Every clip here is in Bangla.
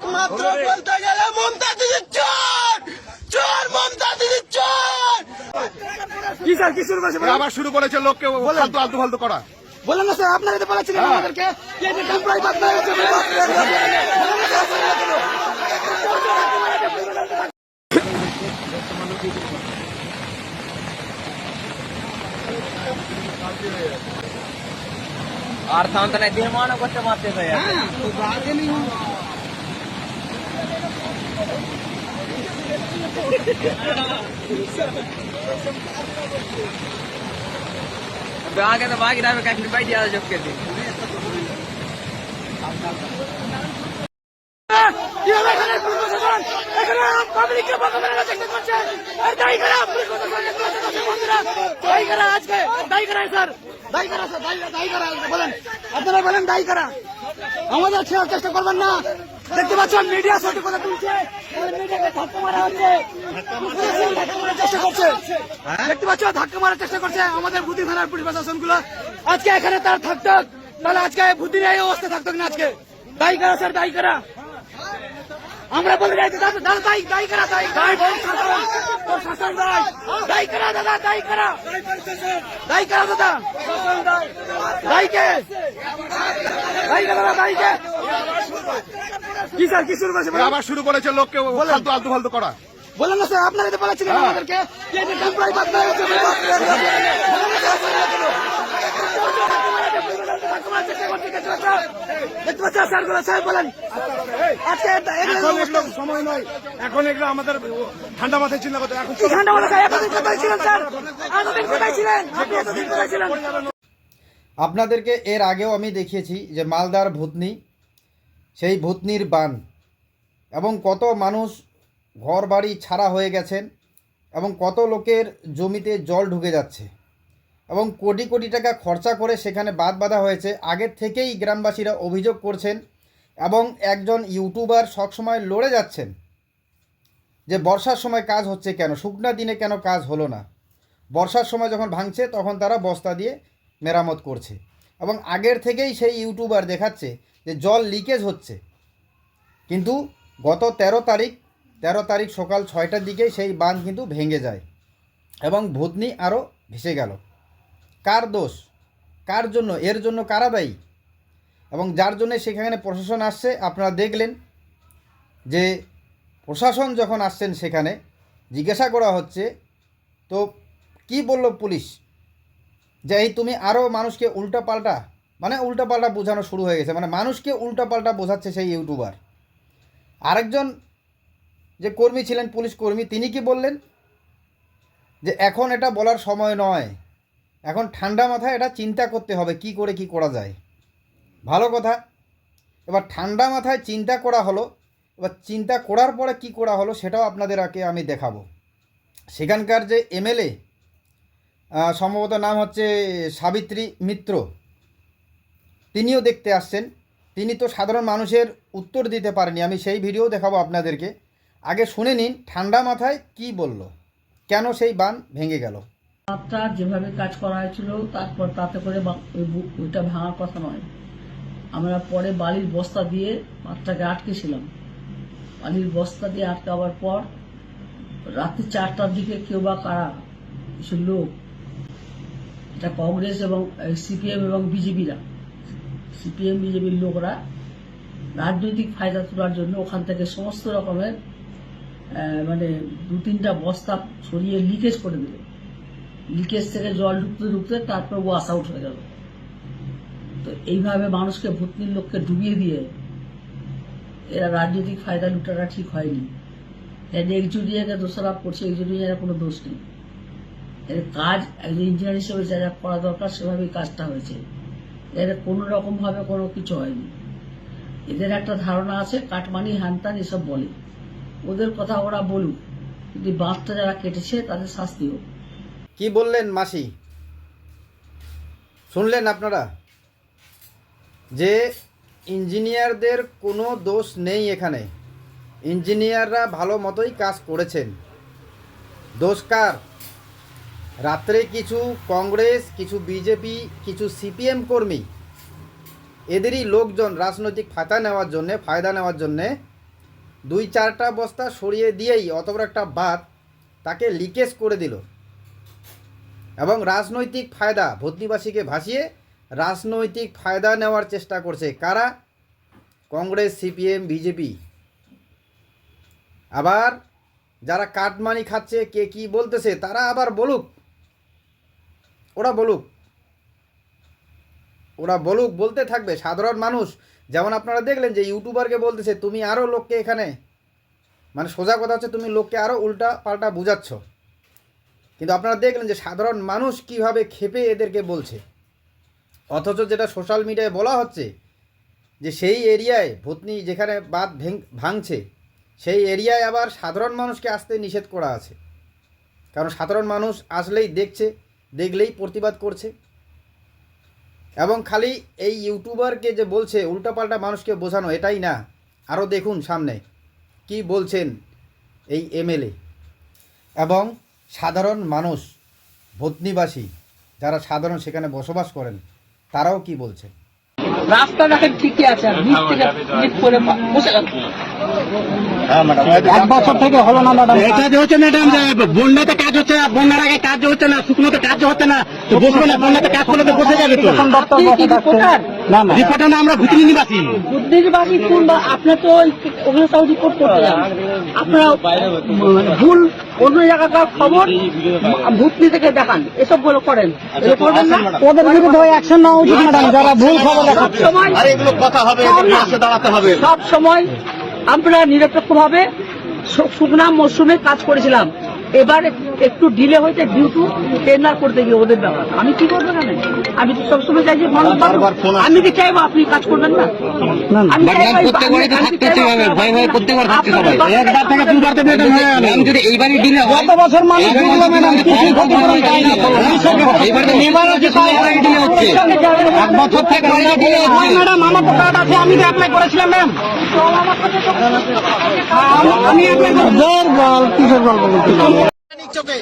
একমাত্র বলতে গেলে মমতা দিদির চোর! চোর মমতা দিদির চোর! কি স্যার কি শুরু করেছে আবার শুরু করেছে লোককে ফালতু আলতু ফালতু করা। বলেন না স্যার আপনারা তো বলেছিলেন হ্যাঁ। আমাদেরকে বাদ হয়ে तो आगे तो बाकी ना कहीं बैठ दिया जब के थी पब्लिक के बगल में लगा देखते बच्चे और दाई करा, पुलिस को सर ने बोला था बंद रहा दाई करा आज के, दाई करा सर। दाई करा सर, दाई दाई करा बोलन। अपना बोलन दाई करा। हम आज अच्छे से चेष्टा करबन ना দেখতে পাচ্ছেন মিডিয়া সঠিক কথা তুলছে। মিডিয়াকে ধাক্কা মারা হচ্ছে। চেষ্টা করছে। দেখতে পাচ্ছ ধাক্কা মারার চেষ্টা করছে আমাদের বুদ্ধি থানার পুলিশ প্রশাসনগুলো আজকে এখানে তার থাকতো তাহলে আজকে বুদ্ধির এই অবস্থা থাকতো না আজকে। দায়ী করা, স্যার, দায়ী করা? আমরা বলে যাই দাদা দায়ী দায়ী করা, দায়ী? দায়ী প্রশাসন দায়ী। দায়ী করা, দাদা, দায়ী করা? দায়ী করা, দাদা? দায়ীকে দায়ী করা, দাদা দায়ীকে কি? স্যার কি শুরু করেছে? আবার শুরু করেছে লোককে ফালতু আলতু ফালতু করা। বলেন না স্যার আপনারা তো বলেছিলেন হ্যাঁ। আমাদেরকে সময় নয়। এখন এগুলো আমাদের ঠান্ডা মাথায় চিন্তা করতে এখন ঠান্ডা ছিলেন স্যার? ছিলেন? ছিলেন? আপনাদেরকে এর আগেও আমি দেখিয়েছি যে মালদার ভূতনি সেই ভূতনির বান। এবং কত মানুষ ঘর বাড়ি ছাড়া হয়ে গেছেন এবং কত লোকের জমিতে জল ঢুকে যাচ্ছে। এবং কোটি কোটি টাকা খরচা করে সেখানে বাদ বাঁধা হয়েছে। আগের থেকেই গ্রামবাসীরা অভিযোগ করছেন এবং একজন ইউটিউবার সবসময় লড়ে যাচ্ছেন যে বর্ষার সময় কাজ হচ্ছে কেন, শুকনা দিনে কেন কাজ হলো না? বর্ষার সময় যখন ভাঙছে তখন তারা বস্তা দিয়ে মেরামত করছে। এবং আগের থেকেই সেই ইউটিউবার দেখাচ্ছে যে জল লিকেজ হচ্ছে। কিন্তু গত ১৩ তারিখ ১৩ তারিখ সকাল ছয়টার দিকে সেই বাঁধ কিন্তু ভেঙে যায় এবং ভূতনি আরও ভেসে গেল। কার দোষ? কার জন্য? এর জন্য কারা দায়ী? এবং যার জন্য সেখানে প্রশাসন আসছে, আপনারা দেখলেন যে প্রশাসন যখন আসছেন সেখানে, জিজ্ঞাসা করা হচ্ছে, তো কি বলল পুলিশ? যে এই তুমি আরও মানুষকে উল্টা পাল্টা মানে উল্টা পাল্টা বোঝানো শুরু হয়ে গেছে। মানে মানুষকে উল্টা পাল্টা বোঝাচ্ছে সেই ইউটিউবার। আরেকজন যে কর্মী ছিলেন, পুলিশ কর্মী, তিনি কি বললেন? যে এখন এটা বলার সময় নয়। এখন ঠান্ডা মাথায় এটা চিন্তা করতে হবে, কি করে কি করা যায়। ভালো কথা। এবার ঠান্ডা মাথায় চিন্তা করা হলো, এবার চিন্তা করার পরে কি করা হলো, সেটাও আপনাদের আগে আমি দেখাবো। সেখানকার যে এমএলএ সম্ভবত নাম হচ্ছে সাবিত্রী মিত্র। তিনিও দেখতে আসছেন। তিনি তো সাধারণ মানুষের উত্তর দিতে পারেনি। আমি সেই ভিডিও দেখাবো আপনাদেরকে। আগে শুনে নিন, ঠান্ডা মাথায় কি বলল? কেন সেই বান ভেঙে গেল? মাত্রা যেভাবে কাজ করা হয়েছিল, তারপর তাতে করে ওইটা ভাঙার কথা নয়। আমরা পরে বালির বস্তা দিয়ে মাত্রাকে আটকেছিলাম বালির বস্তা দিয়ে আটকাবার পর রাত্রি চারটার দিকে কেউ বা কারা কিছু লোক এটা কংগ্রেস এবং সিপিএম এবং বিজেপিরা। সিপিএম, বিজেপির লোকরা রাজনৈতিক ফায়দা তোলার জন্য ওখান থেকে সমস্ত রকমের মানে দু তিনটা বস্তা ছড়িয়ে লিকেজ করে দিল। লিকেজ থেকে জল ঢুকতে ঢুকতে তারপর ওয়াশ আউট হয়ে গেল। তো এইভাবে মানুষকে ভূতনির লোককে ডুবিয়ে দিয়ে এরা রাজনৈতিক ফায়দা লুটাটা ঠিক হয়নি। একজুরিয়াকে দোষারোপ করছে একজুরিয়ার কোনো দোষ নেই। এর কাজ একজন ইঞ্জিনিয়ার হিসেবে যা যা করা দরকার সেভাবেই কাজটা হয়েছে। এর কোনো রকম ভাবে কোনো কিছু হয়নি। এদের একটা ধারণা আছে, কাটমানি হ্যানতান এসব বলে। ওদের কথা ওরা বলুক। কিন্তু বাঁধটা যারা কেটেছে, তাদের শাস্তি হোক। কি বললেন মাসি? শুনলেন আপনারা? যে ইঞ্জিনিয়ারদের কোনো দোষ নেই এখানে। ইঞ্জিনিয়াররা ভালো মতোই কাজ করেছেন। দোষ কার? রাত্রে কিছু কংগ্রেস, কিছু বিজেপি, কিছু সিপিএম কর্মী, এদেরই লোকজন রাজনৈতিক ফায়দা নেওয়ার জন্যে, ফায়দা নেওয়ার জন্যে দুই চারটা বস্তা সরিয়ে দিয়েই অত বড় একটা বাদ তাকে লিকেজ করে দিল এবং রাজনৈতিক ফায়দা ভূতনিবাসীকে ভাসিয়ে রাজনৈতিক ফায়দা নেওয়ার চেষ্টা করছে কারা? Congress, CPM, BJP. আবার যারা কাটমানি খাচ্ছে, কে কি বলতেছে, তারা আবার বলুক। ওরা বলুক। ওরা বলুক, বলতে থাকবে, সাধারণ মানুষ। যেমন আপনারা দেখলেন যে ইউটিউবারকে বলতেছে, তুমি আরও লোককে এখানে মানে সোজা কথা হচ্ছে, তুমি লোককে আরও উল্টা পাল্টা বুঝাচ্ছ। কিন্তু আপনারা দেখলেন যে সাধারণ মানুষ কীভাবে খেপে এদেরকে বলছে। অথচ যেটা সোশ্যাল মিডিয়ায় বলা হচ্ছে, যে সেই এরিয়ায় ভূতনি যেখানে ভেঙ- ভাঙছে, সেই এরিয়ায় আবার সাধারণ মানুষকে আসতে নিষেধ করা আছে। কারণ সাধারণ মানুষ আসলেই দেখছে দেখলেই প্রতিবাদ করছে। এবং খালি এই ইউটিউবারকে যে বলছে, উল্টাপাল্টা মানুষকে বোঝানো, এটাই না। আরও দেখুন সামনে, কি বলছেন এই এমএলএ। এবং সাধারণ মানুষ ভতনিবাসী যারা সাধারণ সেখানে বসবাস করেন, তারাও কি বলছে রাস্তা দেখেন ঠিকই আছে আর নিচ থেকে স্লিপ করে বসে এক বছর থেকে হলো না ম্যাডাম এটা যে হচ্ছে ম্যাডাম যে বন্যাতে কাজ হচ্ছে না বন্যার আগে কাজ হচ্ছে না শুকনোতে কাজ হচ্ছে না বসবে না বন্যাতে কাজ করলে তো বসে যাবে না না। রিপোর্টার না আমরা ভুতনি নিবাসী বুদ্ধিবাসী কোন বা তো ওখানে তাও রিপোর্ট করতে যান। আপনারা মানে ভুল অন্য জায়গাকার খবর ভূতনি থেকে দেখান। এসবগুলো করেন। করবেন না। ওদের বিরুদ্ধে অ্যাকশন নেওয়া উচিত ম্যাডাম যারা ভুল খবর সব সময় এগুলো কথা হবে দাঁড়াতে হবে। সব সময় আমরা নিরপেক্ষ ভাবে শুকনা মরশুমে কাজ করেছিলাম। এবার একটু ডিলে হয়েছে ডিউ টু টেন্ডার করতে গিয়ে ওদের ব্যাপার। আমি কি করব না আমি তো সবসময় চাই যে মানুষ আমি কি চাইব আপনি কাজ করবেন না? আমি অ্যাপ্লাই করেছিলাম ম্যাম আমি কিসের গল্প চোখে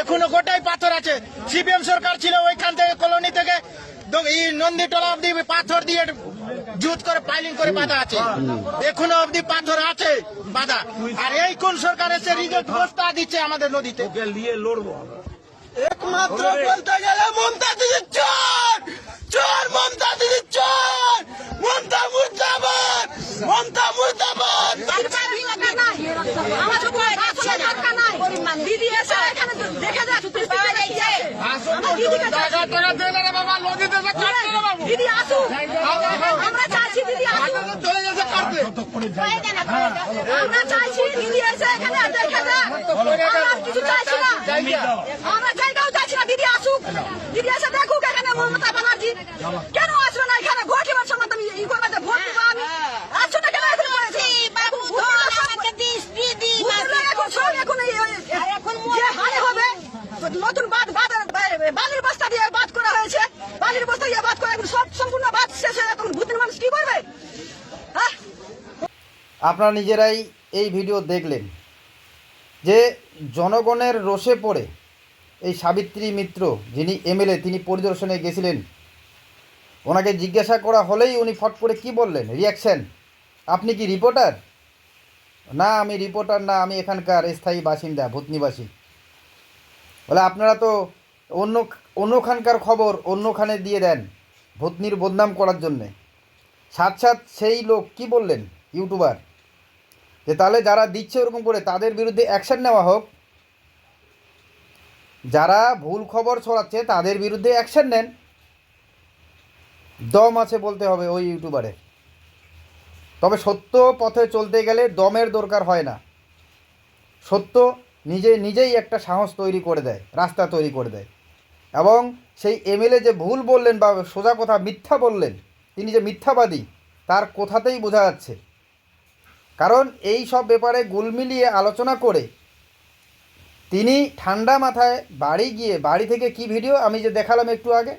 এখনও গোটাই পাথর আছে সিপিএম সরকার ছিল ওইখান থেকে কলোনি থেকে অব্দি পাথর দিয়ে জুত করে পাইলিং করে বাঁধা আছে এখনও অব্দি পাথর আছে বাঁধা আর এই কোন সরকার এসে বস্তা দিচ্ছে আমাদের নদীতে নিয়ে লড়বো একমাত্র বলতে গেলে মমতা দিদির চোর চোর মমতা দিদির চোর মমতা মুর্দাবাদ মমতা মুর্দাবাদ দিদি এসে এখানে দেখে যাচ্ছে দিদি আসুক আমরা চাইছি দিদি আসুক আমরা চাইছি দিদি এসে এখানে দেখে যাক আমরা কিছু চাইছি না আমরা জায়গাও চাইছি না দিদি আসুক দিদি এসে দেখুক এখানে মমতা ব্যানার্জি কেন আসবে না এখানে ভোট এবার সময় তুমি ই করবে ভোট দিবো আমি আসছো না কেন এখানে বলেছি এখন সব এখন এই- এই- যে হারে হবে নতুন বাদ বাদ বালির বস্তা দিয়ে বাদ করা হয়েছে বালির বস্তা দিয়ে বাদ করা এখন সব সম্পূর্ণ বাদ শেষ হয়ে এখন ভূতের মানুষ কি করবে হ্যাঁ আপনারা নিজেরাই এই ভিডিও দেখলেন যে জনগণের রোষে পড়ে এই সাবিত্রী মিত্র, যিনি এমএলএ, তিনি পরিদর্শনে গেছিলেন। ওনাকে জিজ্ঞাসা করা হলেই উনি ফট করে কি বললেন? রিয়াকশান আপনি কি রিপোর্টার না, আমি রিপোর্টার না, আমি এখানকার স্থায়ী বাসিন্দা, ভূতনিবাসী। বলে, আপনারা তো অন্য, অন্যখানকার খবর অন্যখানে দিয়ে দেন ভূতনির বদনাম করার জন্যে। সাথ সাথ সেই লোক কি বললেন? ইউটিউবার। যে তাহলে যারা দিচ্ছে ওরকম করে, তাদের বিরুদ্ধে অ্যাকশন নেওয়া হোক। যারা ভুল খবর ছড়াচ্ছে, তাদের বিরুদ্ধে অ্যাকশন নেন। দম আছে বলতে হবে ওই ইউটিউবারের তবে সত্য পথে চলতে গেলে দমের দরকার হয় না। সত্য নিজে নিজেই একটা সাহস তৈরি করে দেয়, রাস্তা তৈরি করে দেয়। এবং সেই এমএলএ যে ভুল বললেন বা সোজা কথা মিথ্যা বললেন, তিনি যে মিথ্যাবাদী, তার কোথাতেই বোঝা যাচ্ছে। কারণ এই সব ব্যাপারে গুল মিলিয়ে আলোচনা করে তিনি ঠান্ডা মাথায় বাড়ি গিয়ে, বাড়ি থেকে কি ভিডিও আমি যে দেখালাম একটু আগে,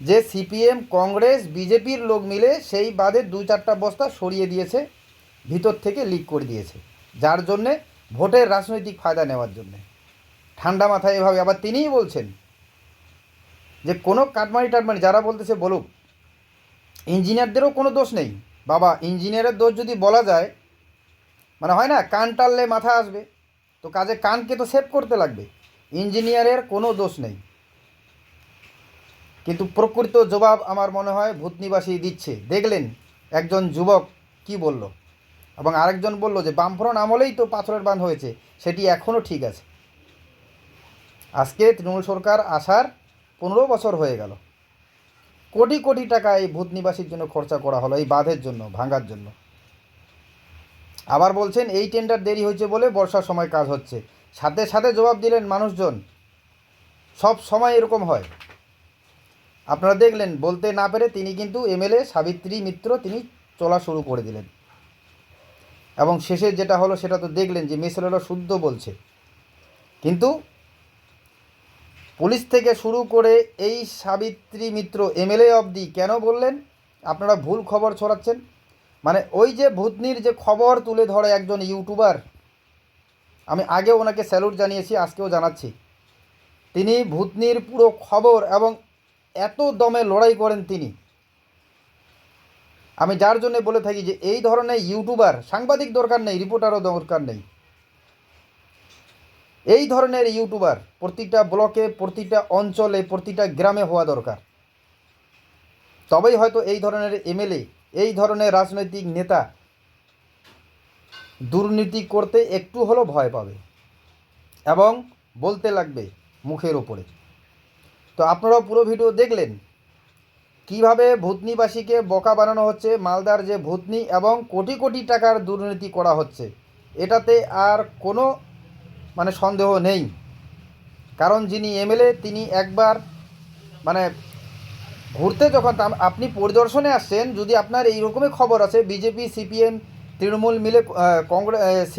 যে সিপিএম, কংগ্রেস, বিজেপির লোক মিলে সেই বাদে দু চারটা বস্তা সরিয়ে দিয়েছে, ভিতর থেকে লিক করে দিয়েছে, যার জন্যে ভোটের রাজনৈতিক ফায়দা নেওয়ার জন্যে। ঠান্ডা মাথায় এভাবে, আবার তিনিই বলছেন যে কোনো কাটমারি টাটমারি যারা বলতেছে বলুক, ইঞ্জিনিয়ারদেরও কোনো দোষ নেই। বাবা, ইঞ্জিনিয়ারের দোষ যদি বলা যায় মানে হয় না, কান টানলে মাথা আসবে, তো কাজে কানকে তো সেভ করতে লাগবে। ইঞ্জিনিয়ারের কোনো দোষ নেই। কিন্তু প্রকৃত জবাব আমার মনে হয় ভূতনিবাসী দিচ্ছে। দেখলেন একজন যুবক কি বলল? এবং আরেকজন বলল যে, বামফ্রন্ট আমলেই তো পাথরের বাঁধ হয়েছে, সেটি এখনও ঠিক আছে। আজকে তৃণমূল সরকার আসার পনেরো বছর হয়ে গেল। কোটি কোটি টাকা এই ভূত নিবাসীর জন্য খরচা করা হলো, এই বাঁধের জন্য, ভাঙার জন্য। আবার বলছেন, এই টেন্ডার দেরি হয়েছে বলে বর্ষার সময় কাজ হচ্ছে। সাথে সাথে জবাব দিলেন মানুষজন, সব সময় এরকম হয়। আপনারা দেখলেন, বলতে না পেরে তিনি কিন্তু এমএলএ সাবিত্রী মিত্র, তিনি চলা শুরু করে দিলেন। এবং শেষে যেটা হলো, সেটা তো দেখলেন যে মিসলেরা শুদ্ধ বলছে। কিন্তু পুলিশ থেকে শুরু করে এই সাবিত্রী মিত্র এমএলএ অবধি কেন বললেন? আপনারা ভুল খবর ছড়াচ্ছেন। মানে ওই যে ভূতনির যে খবর তুলে ধরে একজন ইউটিউবার, আমি আগেও ওনাকে স্যালুট জানিয়েছি, আজকেও জানাচ্ছি। তিনি ভূতনির পুরো খবর এবং এত দমে লড়াই করেন তিনি। আমি যার জন্য বলে থাকি যে, এই ধরনের ইউটিউবার, সাংবাদিক দরকার নেই, রিপোর্টারও দরকার নেই। এই ধরনের ইউটিউবার প্রতিটা ব্লকে, প্রতিটা অঞ্চলে, প্রতিটা গ্রামে হওয়া দরকার। তবেই হয়তো এই ধরনের এমএলএ, এই ধরনের রাজনৈতিক নেতা দুর্নীতি করতে একটু হলেও ভয় পাবে এবং বলতে লাগবে মুখের ওপরে তো আপনারাও পুরো ভিডিও দেখলেন কীভাবে ভূতনিবাসীকে বকা বানানো হচ্ছে, মালদার যে ভূতনি এবং কোটি কোটি টাকার দুর্নীতি করা হচ্ছে। এটাতে আর কোনো মানে সন্দেহ নেই। কারণ যিনি এমএলএ, তিনি একবার মানে ঘুরতে যখন আপনি পরিদর্শনে আসছেন, যদি আপনার এই রকমই খবর আছে, বিজেপি, সিপিএম, তৃণমূল মিলে কংগ্রেস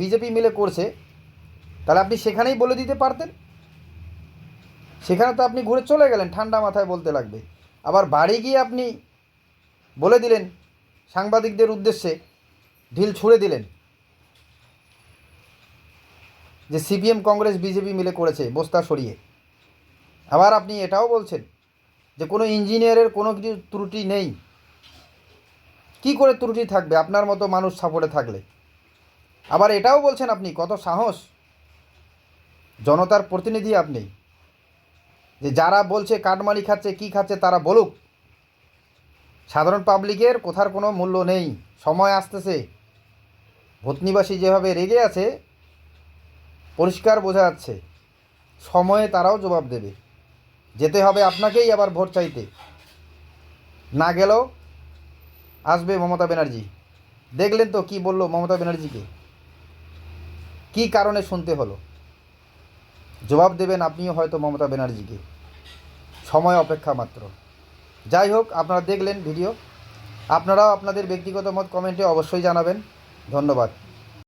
বিজেপি মিলে করছে, তাহলে আপনি সেখানেই বলে দিতে পারতেন? সেখানে তো আপনি ঘুরে চলে গেলেন, ঠান্ডা মাথায় বলতে লাগবে। আবার বাড়ি গিয়ে আপনি বলে দিলেন সাংবাদিকদের উদ্দেশ্যে, ঢিল ছুঁড়ে দিলেন। যে সিপিএম কংগ্রেস, বিজেপি মিলে করেছে, বস্তা সরিয়ে। আবার আপনি এটাও বলছেন যে কোনো ইঞ্জিনিয়ারের কোনো কিছু ত্রুটি নেই। কি করে ত্রুটি থাকবে? আপনার মতো মানুষ সাপোর্টে থাকলে। আবার এটাও বলছেন আপনি, কত সাহস। জনতার প্রতিনিধি আপনি। যে যারা বলছে কাটমানি খাচ্ছে, কি খাচ্ছে তারা বলুক। সাধারণ পাবলিকের কোথার কোনো মূল্য নেই। সময় আসতেছে। ভূতনিবাসী যেভাবে রেগে আছে পরিষ্কার বোঝা যাচ্ছে। সময়ে তারাও জবাব দেবে। যেতে হবে আপনাকেই আবার ভোট চাইতে। না গেলেও আসবে মমতা ব্যানার্জি। দেখলেন তো কি বলল মমতা ব্যানার্জিকে? কি কারণে শুনতে হলো? জবাব দেবেন আপনিও হয়তো মমতা ব্যানার্জিকে। সময় অপেক্ষা মাত্র। যাই হোক, আপনারা দেখলেন ভিডিও। আপনারাও আপনাদের ব্যক্তিগত মত কমেন্টে অবশ্যই জানাবেন। ধন্যবাদ।